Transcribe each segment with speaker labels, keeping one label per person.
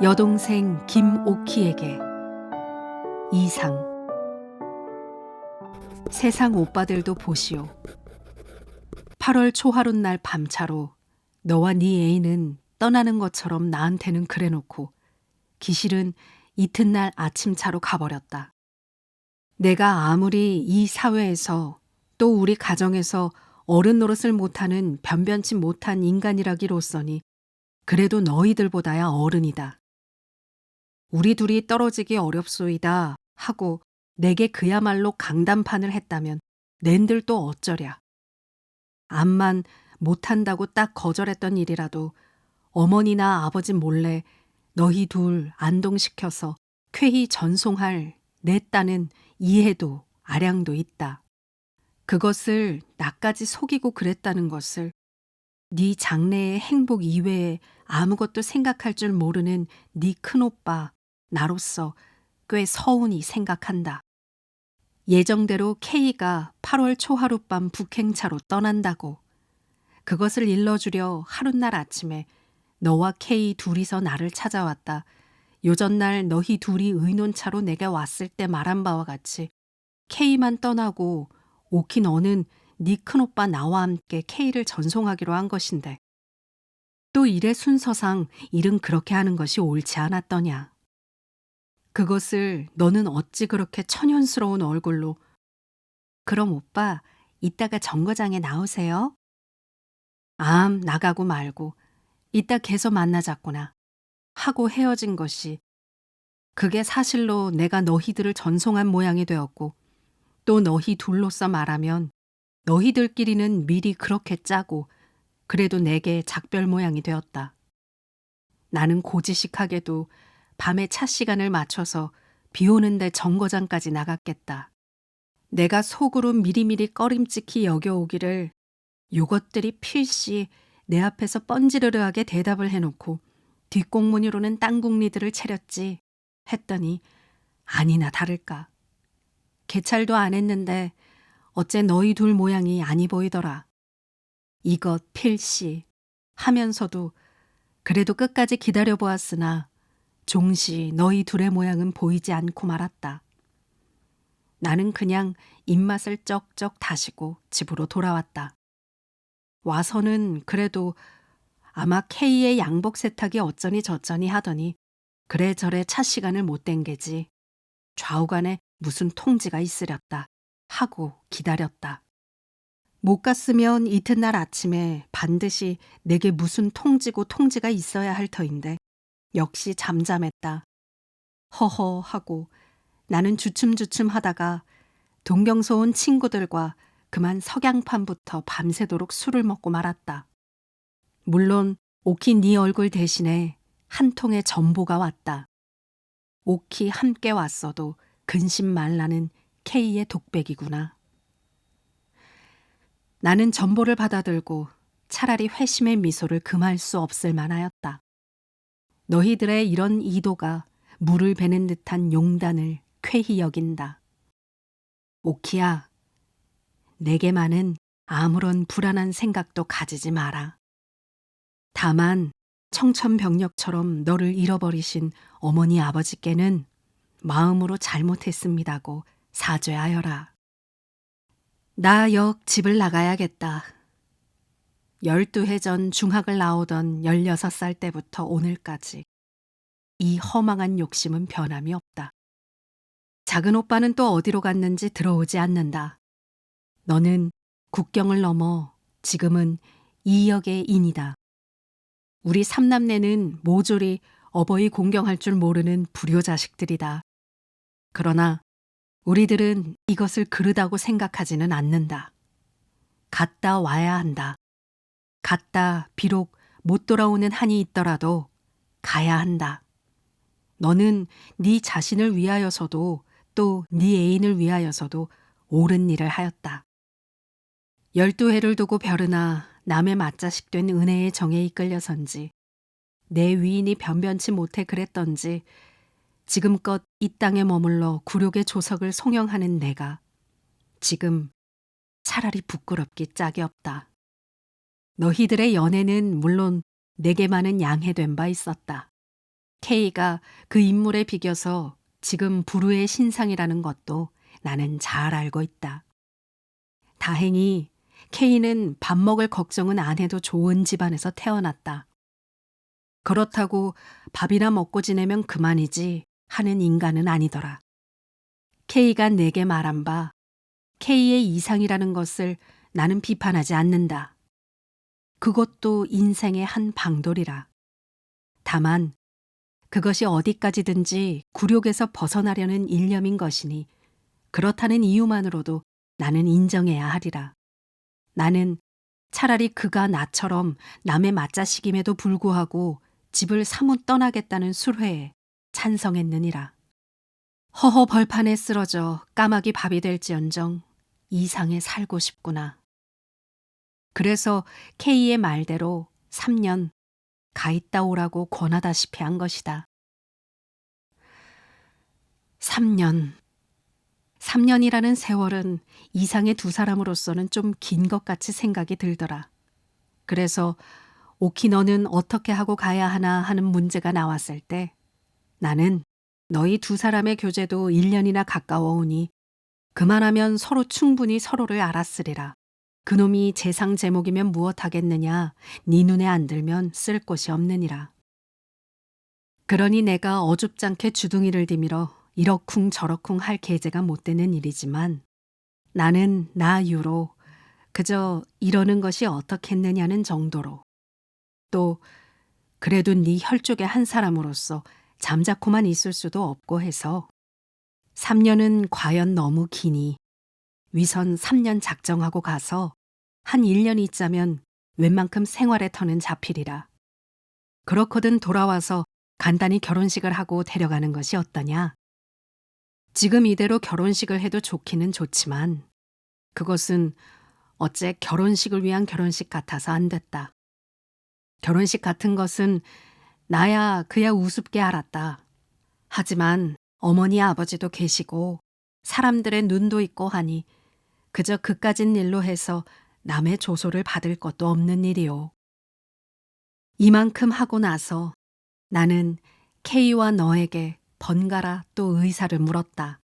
Speaker 1: 여동생 김오키에게 이상 세상 오빠들도 보시오. 8월 초하룻 날 밤차로 너와 네 애인은 떠나는 것처럼 나한테는 그래놓고 기실은 이튿날 아침차로 가버렸다. 내가 아무리 이 사회에서 또 우리 가정에서 어른 노릇을 못하는 변변치 못한 인간이라기로서니 그래도 너희들보다야 어른이다. 우리 둘이 떨어지기 어렵소이다 하고 내게 그야말로 강단판을 했다면 낸들 또 어쩌랴. 암만 못한다고 딱 거절했던 일이라도 어머니나 아버지 몰래 너희 둘 안동시켜서 쾌히 전송할 내 딴은 이해도 아량도 있다. 그것을 나까지 속이고 그랬다는 것을 네 장래의 행복 이외에 아무것도 생각할 줄 모르는 네 큰오빠 나로서 꽤 서운히 생각한다. 예정대로 K가 8월 초하룻밤 북행차로 떠난다고. 그것을 일러주려 하룻날 아침에 너와 K 둘이서 나를 찾아왔다. 요전날 너희 둘이 의논차로 내게 왔을 때 말한 바와 같이 K만 떠나고 오키 너는 네 큰오빠 나와 함께 K를 전송하기로 한 것인데 또 일의 순서상 일은 그렇게 하는 것이 옳지 않았더냐. 그것을 너는 어찌 그렇게 천연스러운 얼굴로 그럼 오빠 이따가 정거장에 나오세요. 암 나가고 말고 이따 개서 만나자꾸나 하고 헤어진 것이 그게 사실로 내가 너희들을 전송한 모양이 되었고 또 너희 둘로서 말하면 너희들끼리는 미리 그렇게 짜고 그래도 내게 작별 모양이 되었다. 나는 고지식하게도 밤에 차 시간을 맞춰서 비 오는데 정거장까지 나갔겠다. 내가 속으로 미리미리 꺼림칙히 여겨오기를 요것들이 필시 내 앞에서 뻔지르르하게 대답을 해놓고 뒷공무니로는 땅국리들을 차렸지 했더니 아니나 다를까. 개찰도 안 했는데 어째 너희 둘 모양이 아니 보이더라. 이것 필시 하면서도 그래도 끝까지 기다려 보았으나 종시 너희 둘의 모양은 보이지 않고 말았다. 나는 그냥 입맛을 쩍쩍 다시고 집으로 돌아왔다. 와서는 그래도 아마 K의 양복 세탁이 어쩌니 저쩌니 하더니 그래저래 차 시간을 못 땡게지. 좌우간에 무슨 통지가 있으렸다 하고 기다렸다. 못 갔으면 이튿날 아침에 반드시 내게 무슨 통지고 통지가 있어야 할 터인데 역시 잠잠했다. 허허 하고 나는 주춤주춤 하다가 동경서 온 친구들과 그만 석양판부터 밤새도록 술을 먹고 말았다. 물론 오키 네 얼굴 대신에 한 통의 전보가 왔다. 오키 함께 왔어도 근심 말라는 K의 독백이구나. 나는 전보를 받아들고 차라리 회심의 미소를 금할 수 없을 만하였다. 너희들의 이런 이도가 물을 베는 듯한 용단을 쾌히 여긴다. 오키야, 내게만은 아무런 불안한 생각도 가지지 마라. 다만 청천벽력처럼 너를 잃어버리신 어머니 아버지께는 마음으로 잘못했습니다고 사죄하여라. 나 역 집을 나가야겠다. 열두 해 전 중학을 나오던 열여섯 살 때부터 오늘까지 이 허망한 욕심은 변함이 없다. 작은 오빠는 또 어디로 갔는지 들어오지 않는다. 너는 국경을 넘어 지금은 이역의 인이다. 우리 삼남매는 모조리 어버이 공경할 줄 모르는 불효 자식들이다. 그러나 우리들은 이것을 그르다고 생각하지는 않는다. 갔다 와야 한다. 갔다 비록 못 돌아오는 한이 있더라도 가야 한다. 너는 네 자신을 위하여서도 또 네 애인을 위하여서도 옳은 일을 하였다. 열두 해를 두고 벼르나 남의 맞자식 된 은혜의 정에 이끌려선지 내 위인이 변변치 못해 그랬던지 지금껏 이 땅에 머물러 굴욕의 조석을 송영하는 내가 지금 차라리 부끄럽기 짝이 없다. 너희들의 연애는 물론 내게만은 양해된 바 있었다. K가 그 인물에 비겨서 지금 부르의 신상이라는 것도 나는 잘 알고 있다. 다행히 K는 밥 먹을 걱정은 안 해도 좋은 집안에서 태어났다. 그렇다고 밥이나 먹고 지내면 그만이지 하는 인간은 아니더라. K가 내게 말한 바 K의 이상이라는 것을 나는 비판하지 않는다. 그것도 인생의 한 방돌이라. 다만 그것이 어디까지든지 굴욕에서 벗어나려는 일념인 것이니 그렇다는 이유만으로도 나는 인정해야 하리라. 나는 차라리 그가 나처럼 남의 맞자식임에도 불구하고 집을 사뭇 떠나겠다는 술회에 찬성했느니라. 허허 벌판에 쓰러져 까마귀 밥이 될지언정 이상에 살고 싶구나. 그래서 K의 말대로 3년 가 있다 오라고 권하다시피 한 것이다. 3년. 3년이라는 세월은 이상의 두 사람으로서는 좀 긴 것 같이 생각이 들더라. 그래서 오키 너는 어떻게 하고 가야 하나 하는 문제가 나왔을 때 나는 너희 두 사람의 교제도 1년이나 가까워 오니 그만하면 서로 충분히 서로를 알았으리라. 그놈이 재상 제목이면 무엇하겠느냐 네 눈에 안 들면 쓸 곳이 없느니라. 그러니 내가 어줍잖게 주둥이를 디밀어 이러쿵 저러쿵 할 계제가 못 되는 일이지만 나는 나 유로 그저 이러는 것이 어떻겠느냐는 정도로 또 그래도 네 혈족의 한 사람으로서 잠자코만 있을 수도 없고 해서 3년은 과연 너무 기니 위선 3년 작정하고 가서 한 1년 있자면 웬만큼 생활의 터는 잡히리라. 그렇거든 돌아와서 간단히 결혼식을 하고 데려가는 것이 어떠냐? 지금 이대로 결혼식을 해도 좋기는 좋지만 그것은 어째 결혼식을 위한 결혼식 같아서 안 됐다. 결혼식 같은 것은 나야 그야 우습게 알았다. 하지만 어머니 아버지도 계시고 사람들의 눈도 있고 하니 그저 그까진 일로 해서 남의 조소를 받을 것도 없는 일이오. 이만큼 하고 나서 나는 K와 너에게 번갈아 또 의사를 물었다.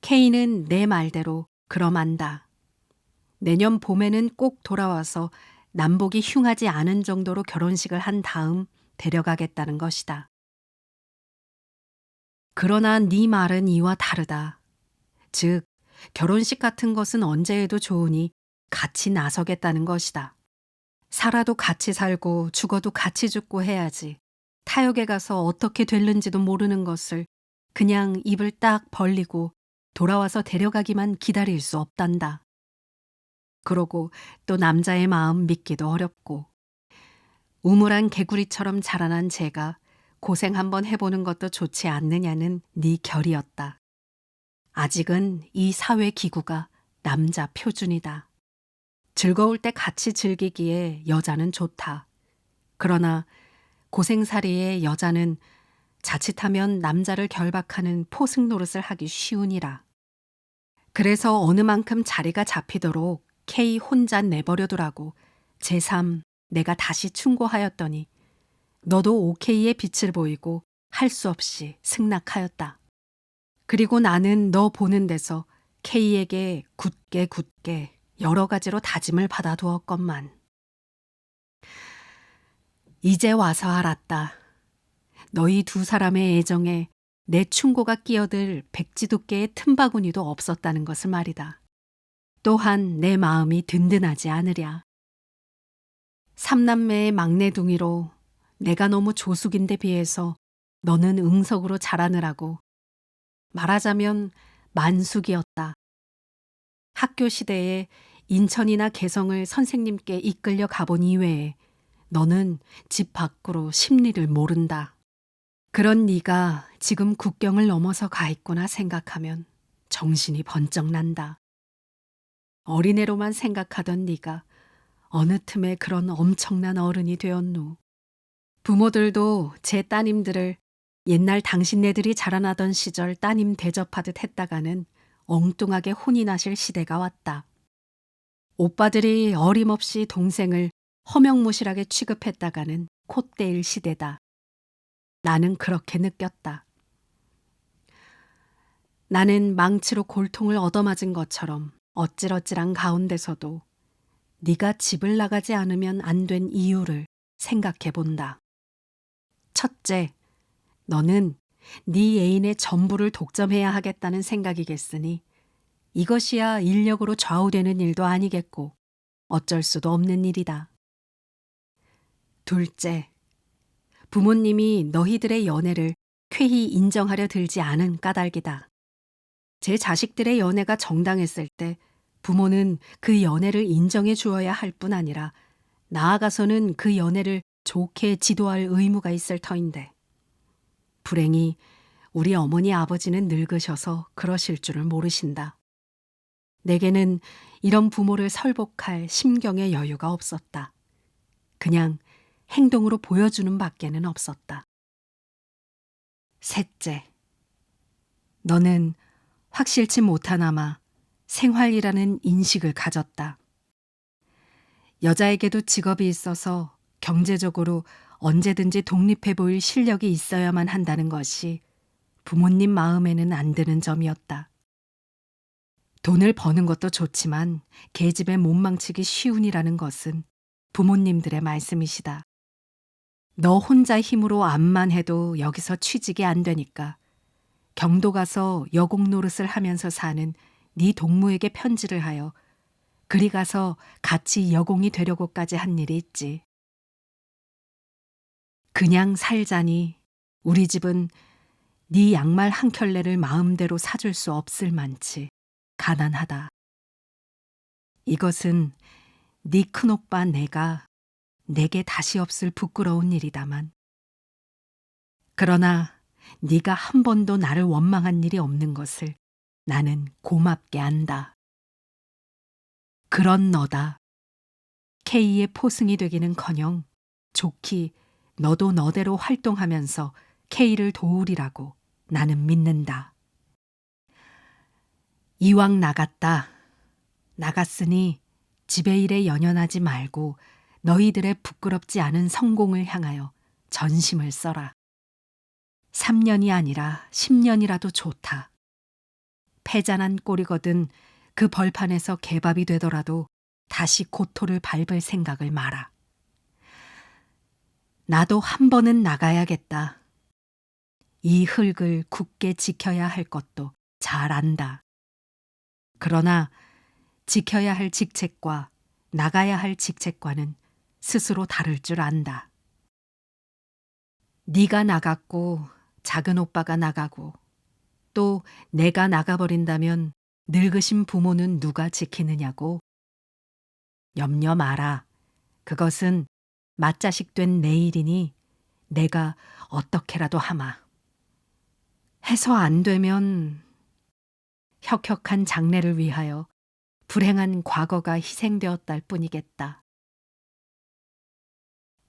Speaker 1: K는 내 말대로 그럼 안다. 내년 봄에는 꼭 돌아와서 남복이 흉하지 않은 정도로 결혼식을 한 다음 데려가겠다는 것이다. 그러나 네 말은 이와 다르다. 즉, 결혼식 같은 것은 언제 해도 좋으니 같이 나서겠다는 것이다. 살아도 같이 살고 죽어도 같이 죽고 해야지. 타역에 가서 어떻게 될는지도 모르는 것을 그냥 입을 딱 벌리고 돌아와서 데려가기만 기다릴 수 없단다. 그러고 또 남자의 마음 믿기도 어렵고 우물한 개구리처럼 자라난 제가 고생 한번 해보는 것도 좋지 않느냐는 네 결이었다. 아직은 이 사회 기구가 남자 표준이다. 즐거울 때 같이 즐기기에 여자는 좋다. 그러나 고생살이의 여자는 자칫하면 남자를 결박하는 포승 노릇을 하기 쉬우니라. 그래서 어느 만큼 자리가 잡히도록 K 혼자 내버려두라고 제3 내가 다시 충고하였더니 너도 OK의 빛을 보이고 할 수 없이 승낙하였다. 그리고 나는 너 보는 데서 K에게 굳게 굳게 여러 가지로 다짐을 받아두었건만. 이제 와서 알았다. 너희 두 사람의 애정에 내 충고가 끼어들 백지도께의 틈바구니도 없었다는 것을 말이다. 또한 내 마음이 든든하지 않으랴. 삼남매의 막내둥이로 내가 너무 조숙인데 비해서 너는 응석으로 자라느라고 말하자면 만숙이었다. 학교 시대에 인천이나 개성을 선생님께 이끌려 가본 이외에 너는 집 밖으로 심리를 모른다. 그런 네가 지금 국경을 넘어서 가 있구나 생각하면 정신이 번쩍 난다. 어린애로만 생각하던 네가 어느 틈에 그런 엄청난 어른이 되었노. 부모들도 제 따님들을 옛날 당신네들이 자라나던 시절 따님 대접하듯 했다가는 엉뚱하게 혼이 나실 시대가 왔다. 오빠들이 어림없이 동생을 허명무실하게 취급했다가는 콧대일 시대다. 나는 그렇게 느꼈다. 나는 망치로 골통을 얻어맞은 것처럼 어찔어찔한 가운데서도 네가 집을 나가지 않으면 안 된 이유를 생각해 본다. 첫째, 너는 네 애인의 전부를 독점해야 하겠다는 생각이겠으니 이것이야 인력으로 좌우되는 일도 아니겠고 어쩔 수도 없는 일이다. 둘째, 부모님이 너희들의 연애를 쾌히 인정하려 들지 않은 까닭이다. 제 자식들의 연애가 정당했을 때 부모는 그 연애를 인정해 주어야 할 뿐 아니라 나아가서는 그 연애를 좋게 지도할 의무가 있을 터인데 불행히 우리 어머니 아버지는 늙으셔서 그러실 줄을 모르신다. 내게는 이런 부모를 설복할 심경의 여유가 없었다. 그냥 행동으로 보여주는 밖에는 없었다. 셋째, 너는 확실치 못하나마 생활이라는 인식을 가졌다. 여자에게도 직업이 있어서 경제적으로 언제든지 독립해 보일 실력이 있어야만 한다는 것이 부모님 마음에는 안 드는 점이었다. 돈을 버는 것도 좋지만 계집에 못 망치기 쉬운이라는 것은 부모님들의 말씀이시다. 너 혼자 힘으로 암만 해도 여기서 취직이 안 되니까 경도 가서 여공 노릇을 하면서 사는 네 동무에게 편지를 하여 그리 가서 같이 여공이 되려고까지 한 일이 있지. 그냥 살자니 우리 집은 네 양말 한 켤레를 마음대로 사줄 수 없을 만치 가난하다. 이것은 네 큰 오빠 내가 내게 다시 없을 부끄러운 일이다만. 그러나 네가 한 번도 나를 원망한 일이 없는 것을 나는 고맙게 안다. 그런 너다. K의 포승이 되기는커녕 좋기 너도 너대로 활동하면서 K를 도우리라고 나는 믿는다. 이왕 나갔다. 나갔으니 집의 일에 연연하지 말고 너희들의 부끄럽지 않은 성공을 향하여 전심을 써라. 3년이 아니라 10년이라도 좋다. 패잔한 꼴이거든 그 벌판에서 개밥이 되더라도 다시 고토를 밟을 생각을 마라. 나도 한 번은 나가야겠다. 이 흙을 굳게 지켜야 할 것도 잘 안다. 그러나 지켜야 할 직책과 나가야 할 직책과는 스스로 다를 줄 안다. 네가 나갔고 작은 오빠가 나가고 또 내가 나가버린다면 늙으신 부모는 누가 지키느냐고. 염려 마라. 그것은 맏자식 된 내일이니 내가 어떻게라도 하마. 해서 안 되면 혁혁한 장래를 위하여 불행한 과거가 희생되었달 뿐이겠다.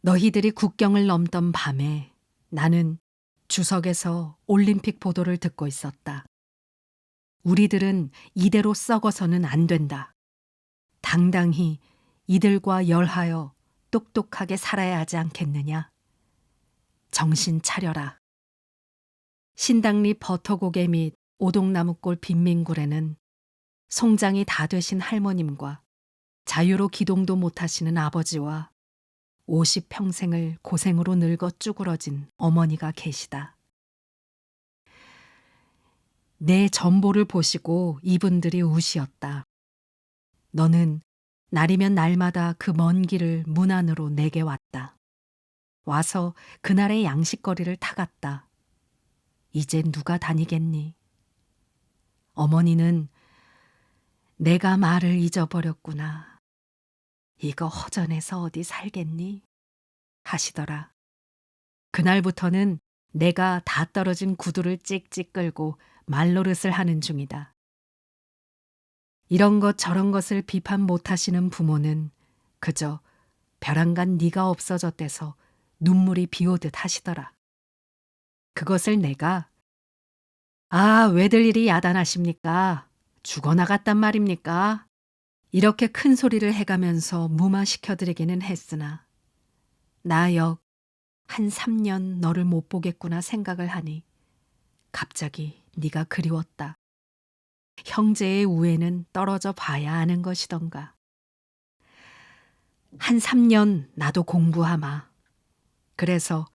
Speaker 1: 너희들이 국경을 넘던 밤에 나는 주석에서 올림픽 보도를 듣고 있었다. 우리들은 이대로 썩어서는 안 된다. 당당히 이들과 열하여 똑똑하게 살아야 하지 않겠느냐. 정신 차려라. 신당리 버터고개 및 오동나무골 빈민굴에는 송장이 다 되신 할머님과 자유로 기동도 못하시는 아버지와 오십 평생을 고생으로 늙어 쭈그러진 어머니가 계시다. 내 전보를 보시고 이분들이 우시었다. 너는 날이면 날마다 그 먼 길을 문 안으로 내게 왔다. 와서 그날의 양식거리를 타갔다. 이제 누가 다니겠니? 어머니는 내가 말을 잊어버렸구나. 이거 허전해서 어디 살겠니? 하시더라. 그날부터는 내가 다 떨어진 구두를 찍찍 끌고 말노릇을 하는 중이다. 이런 것 저런 것을 비판 못하시는 부모는 그저 벼랑간 네가 없어졌대서 눈물이 비오듯 하시더라. 그것을 내가 아 왜들 일이 야단하십니까? 죽어나갔단 말입니까? 이렇게 큰 소리를 해가면서 무마시켜드리기는 했으나 나 역 한 3년 너를 못 보겠구나 생각을 하니 갑자기 네가 그리웠다. 형제의 우애는 떨어져 봐야 아는 것이던가. 한 3년 나도 공부하마. 그래서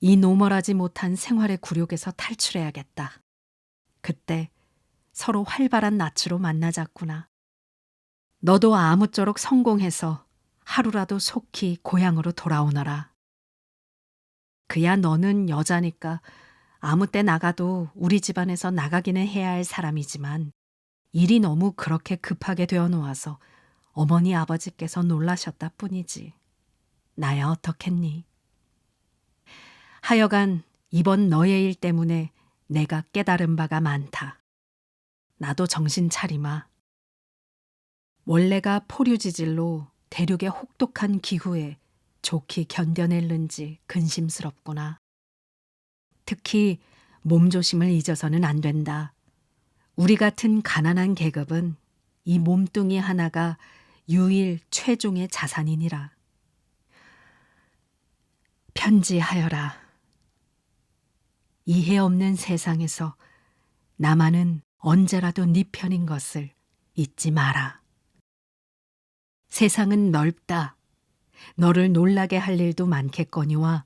Speaker 1: 이 노멀하지 못한 생활의 굴욕에서 탈출해야겠다. 그때 서로 활발한 낯으로 만나자꾸나. 너도 아무쪼록 성공해서 하루라도 속히 고향으로 돌아오너라. 그야 너는 여자니까 아무 때 나가도 우리 집안에서 나가기는 해야 할 사람이지만 일이 너무 그렇게 급하게 되어 놓아서 어머니 아버지께서 놀라셨다 뿐이지. 나야 어떻겠니? 하여간 이번 너의 일 때문에 내가 깨달은 바가 많다. 나도 정신 차리마. 원래가 포류지질로 대륙의 혹독한 기후에 좋게 견뎌낼는지 근심스럽구나. 특히 몸조심을 잊어서는 안 된다. 우리 같은 가난한 계급은 이 몸뚱이 하나가 유일 최종의 자산이니라. 편지하여라. 이해 없는 세상에서 나만은 언제라도 네 편인 것을 잊지 마라. 세상은 넓다. 너를 놀라게 할 일도 많겠거니와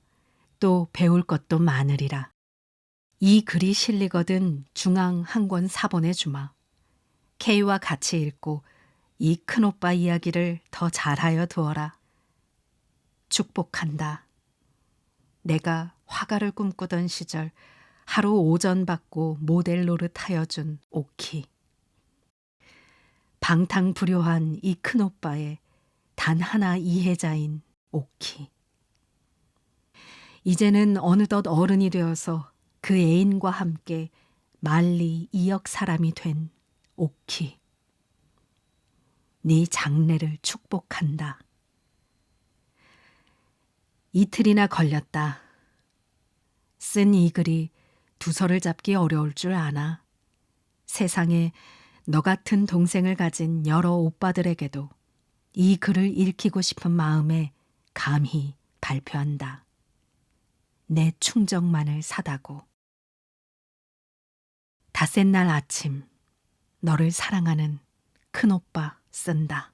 Speaker 1: 또 배울 것도 많으리라. 이 글이 실리거든 중앙 한 권 사본해 주마. K와 같이 읽고 이 큰오빠 이야기를 더 잘하여 두어라. 축복한다. 내가 화가를 꿈꾸던 시절 하루 오전 받고 모델 노릇 하여 준 오키. 방탕불효한 이 큰 오빠의 단 하나 이해자인 오키. 이제는 어느덧 어른이 되어서 그 애인과 함께 말리 이역 사람이 된 오키. 네 장래를 축복한다. 이틀이나 걸렸다. 쓴 이 글이 두서를 잡기 어려울 줄 아나. 세상에 너 같은 동생을 가진 여러 오빠들에게도 이 글을 읽히고 싶은 마음에 감히 발표한다. 내 충정만을 사다고. 닷새 날 아침 너를 사랑하는 큰오빠 쓴다.